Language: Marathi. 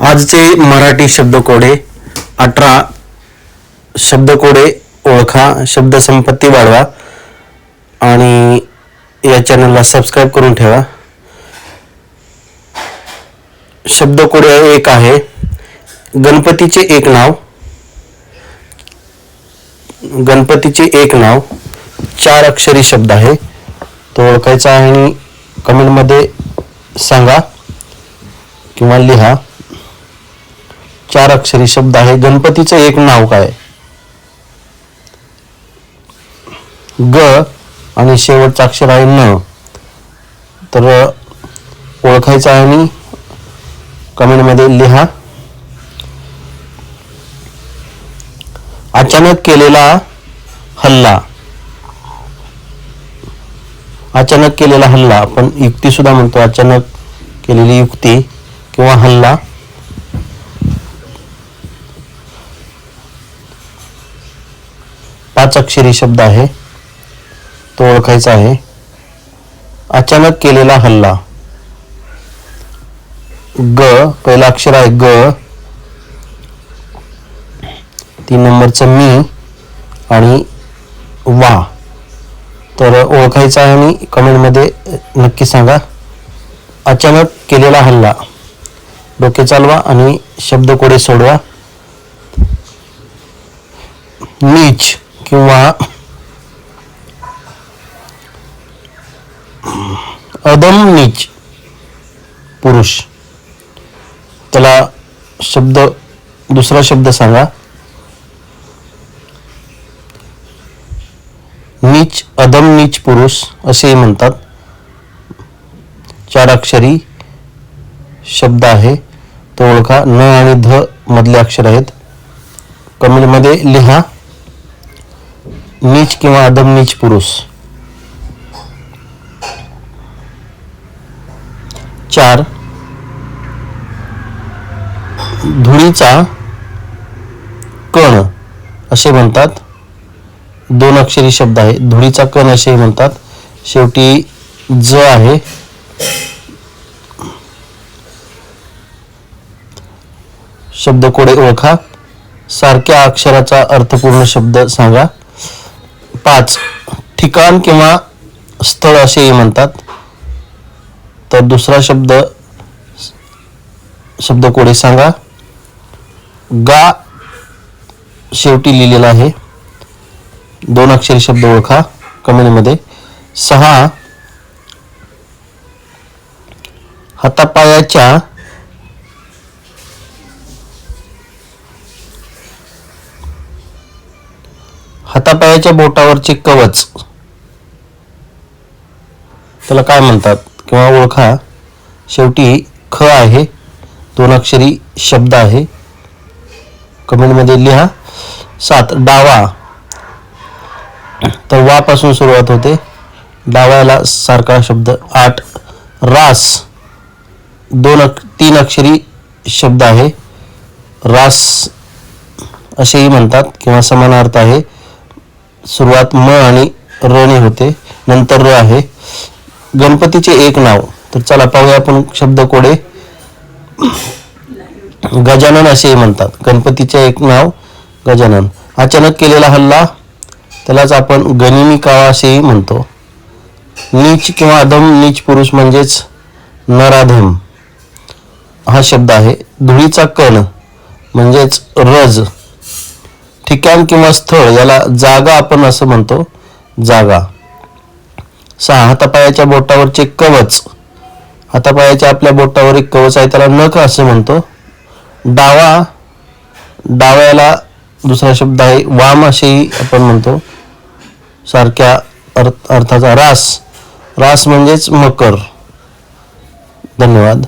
आजचे मराठी शब्दकोडे अठरा शब्दकोडे ओळखा शब्दसंपत्ती वाढवा आणि या चॅनलला सबस्क्राईब करून ठेवा. शब्दकोडे एक आहे. गणपतीचे एक नाव. गणपतीचे एक नाव चार अक्षरी शब्द आहे. तो ओळखायचा आहे आणि कमेंटमध्ये सांगा किंवा लिहा. चार अक्षरी शब्द आहे. गणपतीचं एक नाव काय? ग आणि शेवटचं अक्षर आहे न. तर ओळखायचं आहे आणि कमेंटमध्ये लिहा. अचानक केलेला हल्ला. अचानक केलेला हल्ला आपण युक्ती सुद्धा म्हणतो अचानक केलेली युक्ती किंवा हल्ला. पाच अक्षरी शब्द आहे. तो ओळखायचा आहे. अचानक केलेला हल्ला. ग पहिला अक्षर आहे ग. तीन नंबरचं मी आणि वा. तर ओळखायचं आहे आणि कमेंटमध्ये नक्की सांगा. अचानक केलेला हल्ला. डोके चालवा आणि शब्दकोडे सोडवा. नीच. किंवा अदम नीच पुरुष. त्याला शब्द दुसरा शब्द सांगा. नीच अदम नीच पुरुष असेही म्हणतात. चार अक्षरी शब्द आहे. तो ओळखा. न आणि ध मधले अक्षर आहेत. कमेंटमध्ये लिहा. नीच किंवा अदम नीच पुरुष. चार. धुळीचा कण असे म्हणतात. दोन अक्षरी शब्द आहे. धुळीचा कण असे म्हणतात. शेवटी ज आहे. शब्दकोडे ओळखा. सारख्या अक्षराचा अर्थपूर्ण शब्द सांगा. पाच ठिकाण किंवा स्थळ असेही म्हणतात. तर दुसरा शब्द शब्द कोडे सांगा. गा शेवटी लिहिलेला आहे. दोन अक्षरी शब्द ओळखा कमेंटमध्ये. सहा हातापायाच्या हातापायाच्या बोटावरचे कवच. त्याला काय म्हणतात किंवा ओळखा. शेवटी ख आहे. दोन अक्षरी शब्द आहे. कमेंटमध्ये लिहा. सात डावा. तर वापासून सुरुवात होते. डाव्याला सारखा शब्द. आठ रास. दोन अक तीन अक्षरी शब्द आहे. रास असेही म्हणतात किंवा समानार्थ आहे. सुरुवात म आणि र होते. नंतर र आहे. गणपतीचे एक नाव. तर चला पाहूया आपण शब्द कोडे. गजानन असेही म्हणतात. गणपतीचे एक नाव गजानन. अचानक केलेला हल्ला त्यालाच आपण गनिमी काळा असेही म्हणतो. नीच किंवा अधम नीच पुरुष म्हणजेच नराधम. हा शब्द आहे. धुळीचा कण म्हणजेच रज. ठिकाण किंवा स्थळ याला जागा आपण असं म्हणतो. जागा. सहा हातापायाच्या बोटावरचे कवच. हातापायाच्या आपल्या बोटावर एक कवच आहे त्याला नख असं म्हणतो. डावा. डाव्याला दुसरा शब्द आहे वाम असेही आपण म्हणतो. सारख्या अर्थ अर्थाचा रास. रास म्हणजेच मकर. धन्यवाद.